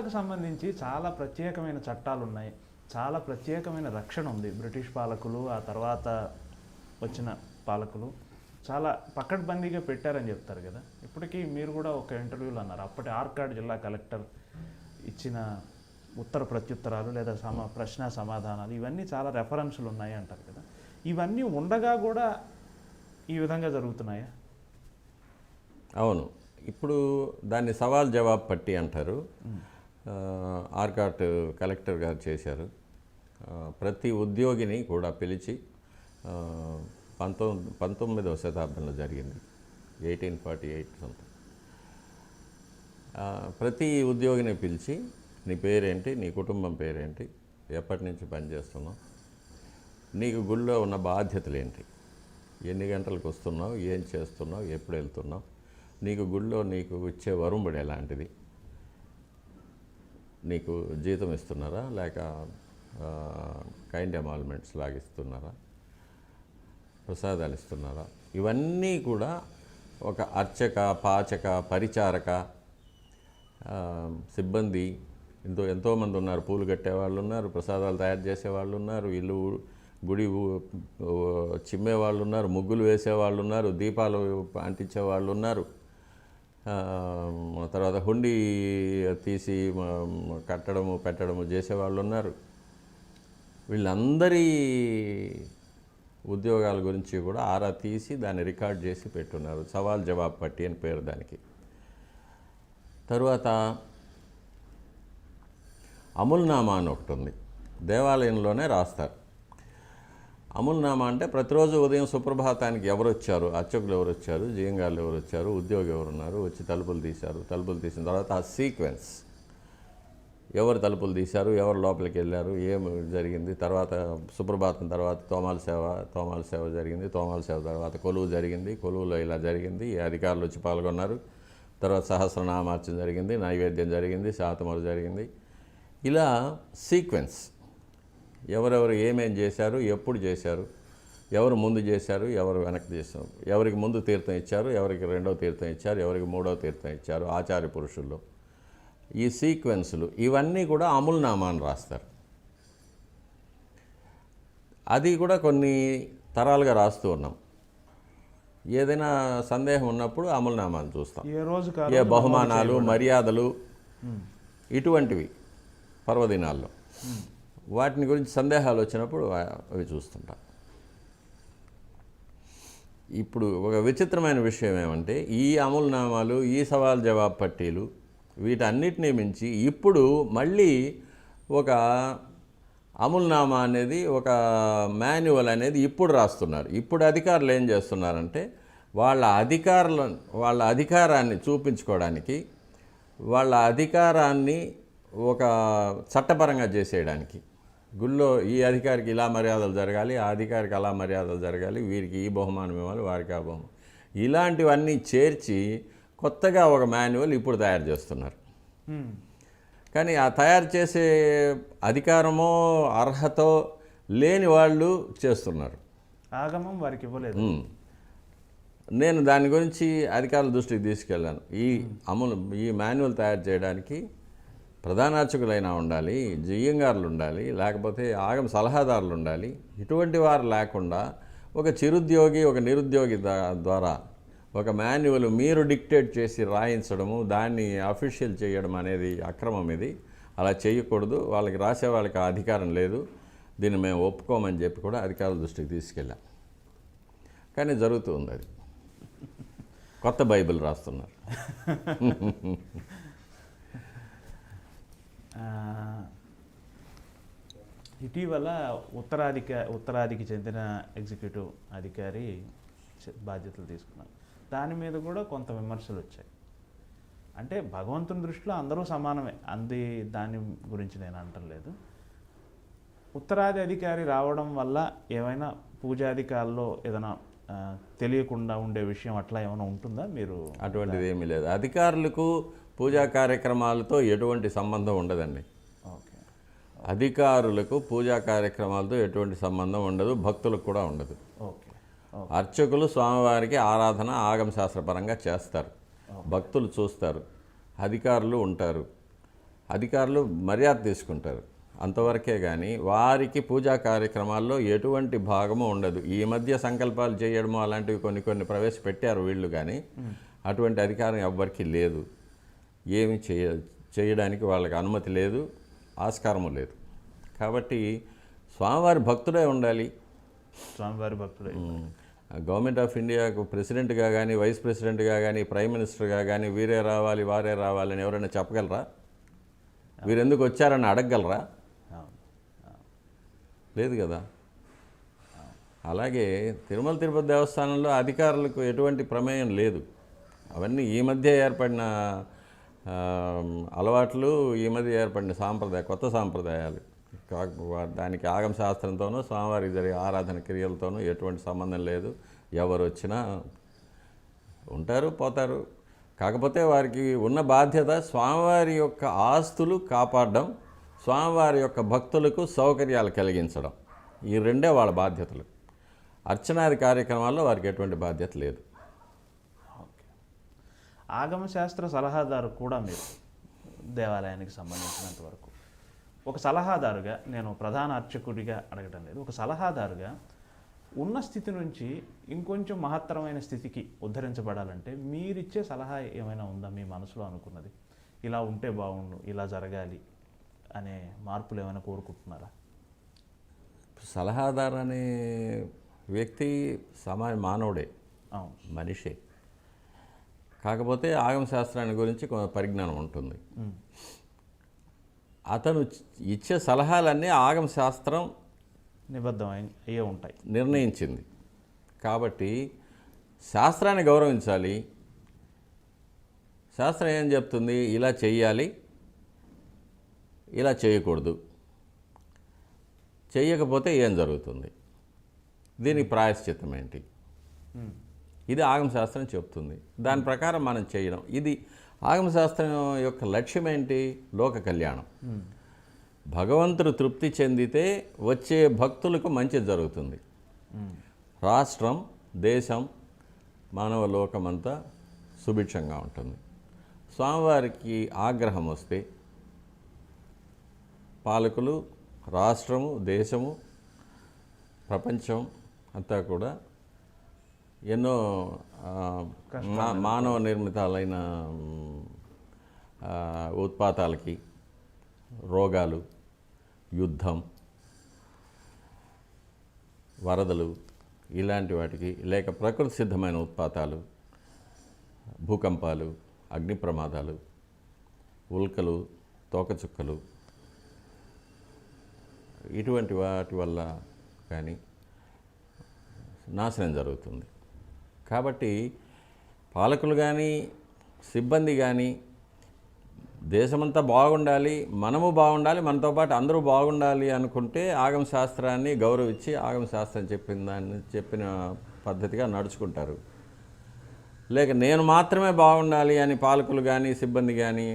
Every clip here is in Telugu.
దళాలకు సంబంధించి చాలా ప్రత్యేకమైన చట్టాలు ఉన్నాయి చాలా ప్రత్యేకమైన రక్షణ ఉంది బ్రిటిష్ పాలకులు ఆ తర్వాత వచ్చిన పాలకులు. చాలా పకడ్బందీగా పెట్టారని చెప్తారు కదా. ఇప్పటికీ మీరు కూడా ఒక ఇంటర్వ్యూలో అన్నారు. అప్పటి ఆర్కాడ్ జిల్లా కలెక్టర్ ఇచ్చిన ఉత్తర ప్రత్యుత్తరాలు లేదా సమా ప్రశ్న సమాధానాలు ఇవన్నీ చాలా రెఫరెన్సులు ఉన్నాయి అంటారు కదా. ఇవన్నీ ఉండగా కూడా ఈ విధంగా జరుగుతున్నాయా? అవును. ఇప్పుడు దాన్ని సవాల్ జవాబు పట్టి అంటారు. ఆర్కాట్ కలెక్టర్ గారు చేశారు. ప్రతి ఉద్యోగిని కూడా పిలిచి పంతొమ్మిది పంతొమ్మిదవ శతాబ్దంలో జరిగింది. ఎయిటీన్ ఫార్టీ ఎయిట్ సంథింగ్ ప్రతి ఉద్యోగిని పిలిచి నీ పేరేంటి? నీ కుటుంబం పేరేంటి? ఎప్పటి నుంచి పనిచేస్తున్నావు? నీకు గుళ్ళో ఉన్న బాధ్యతలు ఏంటి? ఎన్ని గంటలకు వస్తున్నావు? ఏం చేస్తున్నావు? ఎప్పుడు వెళ్తున్నావు? నీకు గుళ్ళో నీకు ఇచ్చే వరుంబడి ఎలాంటిది? నీకు జీతం ఇస్తున్నారా? లేక కైండ్ ఎమాల్మెంట్స్ లాగిస్తున్నారా? ప్రసాదాలు ఇస్తున్నారా? ఇవన్నీ కూడా ఒక అర్చక పాచక పరిచారక సిబ్బంది ఎంతో ఎంతోమంది ఉన్నారు. పూలు కట్టేవాళ్ళు ఉన్నారు ప్రసాదాలు తయారు చేసేవాళ్ళు ఉన్నారు ఇల్లు గుడి చిమ్మే ఊ- చిమ్మేవాళ్ళు ఉన్నారు ముగ్గులు వేసేవాళ్ళు ఉన్నారు దీపాలు అంటించే వాళ్ళు ఉన్నారు. తర్వాత హుండీ తీసి కట్టడము పెట్టడము చేసేవాళ్ళు ఉన్నారు. వీళ్ళందరి ఉద్యోగాల గురించి కూడా ఆరా తీసి దాన్ని రికార్డ్ చేసి పెట్టున్నారు. సవాల్ జవాబు పట్టి అని పేరు దానికి. తరువాత అమూల్నామా అని ఒకటి ఉంది దేవాలయంలోనే రాస్తారు. అముల్నామా అంటే ప్రతిరోజు ఉదయం సుప్రభాతానికి ఎవరు వచ్చారు అర్చకులు ఎవరు వచ్చారు జీయంగాళ్ళు ఎవరు వచ్చారు ఉద్యోగి ఎవరు ఉన్నారు వచ్చి తలుపులు తీశారు. తలుపులు తీసిన తర్వాత ఆ సీక్వెన్స్. ఎవరు తలుపులు తీశారు? ఎవరు లోపలికి వెళ్ళారు? ఏం జరిగింది? తర్వాత సుప్రభాతం తర్వాత తోమాల సేవ తోమాల సేవ జరిగింది. తోమాల సేవ తర్వాత కొలువు జరిగింది. కొలువులో ఇలా జరిగింది. ఈ అధికారులు వచ్చి పాల్గొన్నారు. తర్వాత సహస్రనామార్చన జరిగింది. నైవేద్యం జరిగింది. శాతమరు జరిగింది. ఇలా సీక్వెన్స్. ఎవరెవరు ఏమేం చేశారు ఎప్పుడు చేశారు ఎవరు ముందు చేశారు ఎవరు వెనక్కి చేశారు ఎవరికి ముందు తీర్థం ఇచ్చారు ఎవరికి రెండో తీర్థం ఇచ్చారు ఎవరికి మూడో తీర్థం ఇచ్చారు ఆచార్య పురుషుల్లో. ఈ సీక్వెన్సులు ఇవన్నీ కూడా అముల్నామాని రాస్తారు. అది కూడా కొన్ని తరాలుగా రాస్తూ ఉన్నాం. ఏదైనా సందేహం ఉన్నప్పుడు అమలునామాలు చూస్తాం. ఏ రోజు ఏ బహుమానాలు మర్యాదలు ఇటువంటివి పర్వదినాల్లో. వాటిని గురించి సందేహాలు వచ్చినప్పుడు అవి చూస్తుంటాం. ఇప్పుడు ఒక విచిత్రమైన విషయం ఏమంటే ఈ అమలునామాలు ఈ సవాల్ జవాబు పట్టీలు వీటన్నిటినీ మించి ఇప్పుడు మళ్ళీ ఒక అమలునామా అనేది ఒక మాన్యువల్ అనేది ఇప్పుడు రాస్తున్నారు. ఇప్పుడు అధికారులు ఏం చేస్తున్నారంటే వాళ్ళ అధికారుల వాళ్ళ అధికారాన్ని చూపించుకోవడానికి వాళ్ళ అధికారాన్ని ఒక చట్టపరంగా చేసేయడానికి గుళ్ళో ఈ అధికారికి ఇలా మర్యాదలు జరగాలి ఆ అధికారికి అలా మర్యాదలు జరగాలి వీరికి ఈ బహుమానం ఇవ్వాలి వారికి ఆ బహుమానం. ఇలాంటివన్నీ చేర్చి కొత్తగా ఒక మాన్యువల్ ఇప్పుడు తయారు చేస్తున్నారు. కానీ ఆ తయారు చేసే అధికారమో అర్హతో లేని వాళ్ళు చేస్తున్నారు. ఆగమం వారికి ఇవ్వలేదు. నేను దాని గురించి అధికారుల దృష్టికి తీసుకెళ్ళాను. ఈ అమలు ఈ మాన్యువల్ తయారు చేయడానికి ప్రధానార్చకులైనా ఉండాలి జియ్యంగారులు ఉండాలి లేకపోతే ఆగం సలహాదారులు ఉండాలి ఇటువంటి వారు లేకుండా ఒక చిరుద్యోగి ఒక నిరుద్యోగి ద్వారా ఒక మాన్యువల్ మీరు డిక్టేట్ చేసి రాయించడము దాన్ని అఫీషియల్ చేయడం అనేది అక్రమం ఇది. అలా చేయకూడదు. వాళ్ళకి రాసే వాళ్ళకి అధికారం లేదు. దీన్ని మేము ఒప్పుకోమని చెప్పి కూడా అధికారుల దృష్టికి తీసుకెళ్ళాం. కానీ జరుగుతూ ఉంది అది. కొత్త బైబిల్ రాస్తున్నారు. ఇటీవల ఉత్తరాధిక ఉత్తరాదికి చెందిన ఎగ్జిక్యూటివ్ అధికారి బాధ్యతలు తీసుకున్నారు. దాని మీద కూడా కొంత విమర్శలు వచ్చాయి. అంటే భగవంతుని దృష్టిలో అందరూ సమానమే. అంది దాని గురించి నేను అంటలేదు ఉత్తరాది అధికారి రావడం వల్ల ఏమైనా పూజాధికారుల్లో ఏదైనా తెలియకుండా ఉండే విషయం అట్లా ఏమైనా ఉంటుందా? మీరు అటువంటిది ఏమీ లేదు. అధికారులకు పూజా కార్యక్రమాలతో ఎటువంటి సంబంధం ఉండదండి. అధికారులకు పూజా కార్యక్రమాలతో ఎటువంటి సంబంధం ఉండదు భక్తులకు కూడా ఉండదు. అర్చకులు స్వామివారికి ఆరాధన ఆగమ శాస్త్రపరంగా చేస్తారు. భక్తులు చూస్తారు అధికారులు ఉంటారు అధికారులు మర్యాద తీసుకుంటారు. అంతవరకే కానీ వారికి పూజా కార్యక్రమాల్లో ఎటువంటి భాగము ఉండదు. ఈ మధ్య సంకల్పాలు చేయడము అలాంటివి కొన్ని కొన్ని ప్రవేశపెట్టారు వీళ్ళు కానీ అటువంటి అధికారం ఎవ్వరికీ లేదు. ఏమి చేయ చేయడానికి వాళ్ళకి అనుమతి లేదు ఆస్కారము లేదు. కాబట్టి స్వామివారి భక్తుడే ఉండాలి. స్వామివారి భక్తుడే. గవర్నమెంట్ ఆఫ్ ఇండియాకు ప్రెసిడెంట్గా కానీ వైస్ ప్రెసిడెంట్గా కానీ ప్రైమ్ మినిస్టర్గా కానీ వీరే రావాలి వారే రావాలని ఎవరైనా చెప్పగలరా? వీరు ఎందుకు వచ్చారని అడగగలరా? లేదు కదా? అలాగే తిరుమల తిరుపతి దేవస్థానంలో అధికారులకు ఎటువంటి ప్రమేయం లేదు. అవన్నీ ఈ మధ్య ఏర్పడిన అలవాట్లు ఈ మధ్య ఏర్పడిన సాంప్రదాయ కొత్త సాంప్రదాయాలు. దానికి ఆగమ శాస్త్రంతోనూ స్వామివారికి జరిగే ఆరాధన క్రియలతోనూ ఎటువంటి సంబంధం లేదు. ఎవరు వచ్చినా ఉంటారు పోతారు. కాకపోతే వారికి ఉన్న బాధ్యత స్వామివారి యొక్క ఆస్తులు కాపాడడం స్వామివారి యొక్క భక్తులకు సౌకర్యాలు కలిగించడం. ఈ రెండే వాళ్ళ బాధ్యతలు. అర్చనాది కార్యక్రమాల్లో వారికి ఎటువంటి బాధ్యత లేదు. ఆగమ శాస్త్ర సలహాదారు కూడా మీరు దేవాలయానికి సంబంధించినంత వరకు. ఒక సలహాదారుగా నేను ప్రధాన అర్చకుడిగా అడగడం లేదు. ఒక సలహాదారుగా ఉన్న స్థితి నుంచి ఇంకొంచెం మహత్తరమైన స్థితికి ఉద్ధరించబడాలంటే మీరిచ్చే సలహా ఏమైనా ఉందా మీ మనసులో అనుకున్నది? ఇలా ఉంటే బాగుండు ఇలా జరగాలి అనే మార్పులు ఏమైనా కోరుకుంటున్నారా? సలహాదారు అనే వ్యక్తి సమాజ మానవుడే మనిషే. కాకపోతే ఆగమ శాస్త్రాన్ని గురించి కొంత పరిజ్ఞానం ఉంటుంది. అతను ఇచ్చే సలహాలన్నీ ఆగమ శాస్త్రం నిబద్ధమై అయ్యే ఉంటాయి. నిర్ణయించింది. కాబట్టి శాస్త్రాన్ని గౌరవించాలి. శాస్త్రం ఏం చెప్తుంది? ఇలా చెయ్యాలి. ఇలా చేయకూడదు. చెయ్యకపోతే ఏం జరుగుతుంది? దీనికి ప్రాయశ్చిత్తం ఏంటి. ఇది ఆగమ శాస్త్రం చెప్తుంది. దాని ప్రకారం మనం చేయడం. ఇది ఆగమ శాస్త్రం యొక్క లక్ష్యం ఏంటి? లోక కళ్యాణం. భగవంతుడు తృప్తి చెందితే వచ్చే భక్తులకు మంచి జరుగుతుంది. రాష్ట్రం దేశం మానవ లోకమంతా సుభిక్షంగా ఉంటుంది. స్వామివారికి ఆగ్రహం వస్తే పాలకులు రాష్ట్రము దేశము ప్రపంచం అంతా కూడా ఎన్నో మానవ నిర్మితాలైన ఉత్పాతాలకి రోగాలు యుద్ధం వరదలు ఇలాంటి వాటికి లేక ప్రకృతి సిద్ధమైన ఉత్పాతాలు భూకంపాలు అగ్ని ప్రమాదాలు ఉల్కలు తోకచుక్కలు ఇటువంటి వాటి వల్ల కానీ నాశనం జరుగుతుంది. కాబట్టి పాలకులు కానీ సిబ్బంది కానీ దేశమంతా బాగుండాలి మనము బాగుండాలి మనతో పాటు అందరూ బాగుండాలి అనుకుంటే ఆగమ శాస్త్రాన్ని గౌరవించి ఆగమ శాస్త్రం చెప్పిన దాన్ని చెప్పిన పద్ధతిగా నడుచుకుంటారు. లేక నేను మాత్రమే బాగుండాలి అని పాలకులు కానీ సిబ్బంది కానీ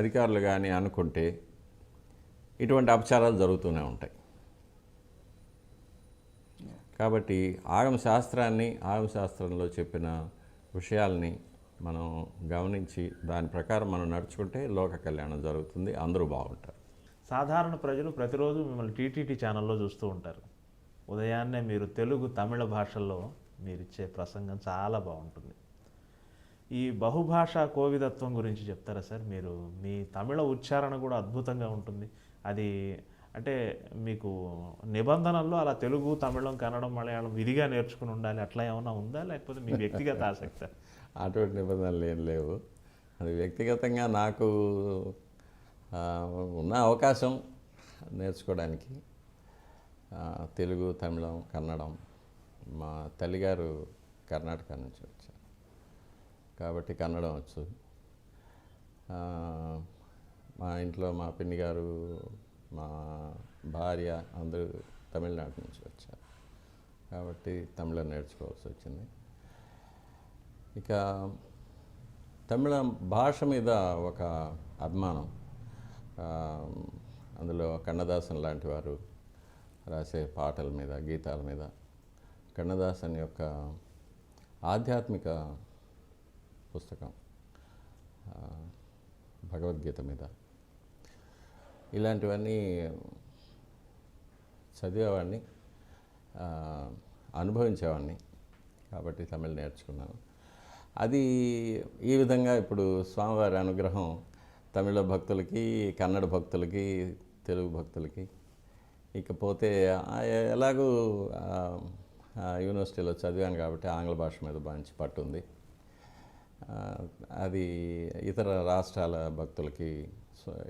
అధికారులు కానీ అనుకుంటే ఇటువంటి అపచారాలు జరుగుతూనే ఉంటాయి. కాబట్టి ఆగమ శాస్త్రాన్ని ఆగమ శాస్త్రంలో చెప్పిన విషయాల్ని మనం గమనించి దాని ప్రకారం మనం నడుచుకుంటే లోక కళ్యాణం జరుగుతుంది అందరూ బాగుంటారు. సాధారణ ప్రజలు ప్రతిరోజు మిమ్మల్ని టీటీటీ ఛానల్లో చూస్తూ ఉంటారు. ఉదయాన్నే మీరు తెలుగు తమిళ భాషల్లో మీరిచ్చే ప్రసంగం చాలా బాగుంటుంది. ఈ బహుభాషా కోవిదత్వం గురించి చెప్తారా సార్? మీరు మీ తమిళ ఉచ్చారణ కూడా అద్భుతంగా ఉంటుంది. అది అంటే మీకు నిబంధనల్లో అలా తెలుగు తమిళం కన్నడం మలయాళం విధిగా నేర్చుకుని ఉండాలి అట్లా ఏమైనా ఉందా? లేకపోతే మీ వ్యక్తిగత ఆసక్తి? అటువంటి నిబంధనలు ఏం లేవు. అది వ్యక్తిగతంగా నాకు ఉన్న అవకాశం నేర్చుకోవడానికి తెలుగు తమిళం కన్నడం మా తల్లిగారు కర్ణాటక నుంచి వచ్చారు. కాబట్టి కన్నడం వచ్చు. మా ఇంట్లో మా పిన్ని గారు మా భార్య అందరూ తమిళనాడు నుంచి వచ్చారు. కాబట్టి తమిళం నేర్చుకోవాల్సి వచ్చింది. ఇక తమిళ భాష మీద ఒక అభిమానం అందులో కన్నదాసన్ లాంటి వారు రాసే పాటల మీద గీతాల మీద కన్నదాసన్ యొక్క ఆధ్యాత్మిక పుస్తకం భగవద్గీత మీద ఇలాంటివన్నీ చదివేవాడిని అనుభవించేవాడిని కాబట్టి తమిళ్ నేర్చుకున్నాను. అది ఈ విధంగా ఇప్పుడు స్వామివారి అనుగ్రహం తమిళ భక్తులకి కన్నడ భక్తులకి తెలుగు భక్తులకి ఇకపోతే ఎలాగూ యూనివర్సిటీలో చదివాను కాబట్టి ఆంగ్ల భాష మీద మంచి పట్టుంది. అది ఇతర రాష్ట్రాల భక్తులకి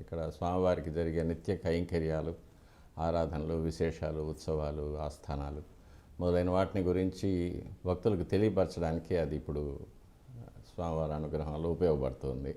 ఇక్కడ స్వామివారికి జరిగే నిత్య కైంకర్యాలు ఆరాధనలు విశేషాలు ఉత్సవాలు ఆస్థానాలు మొదలైన వాటిని గురించి భక్తులకు తెలియపరచడానికి అది ఇప్పుడు స్వామివారి అనుగ్రహంలో ఉపయోగపడుతుంది.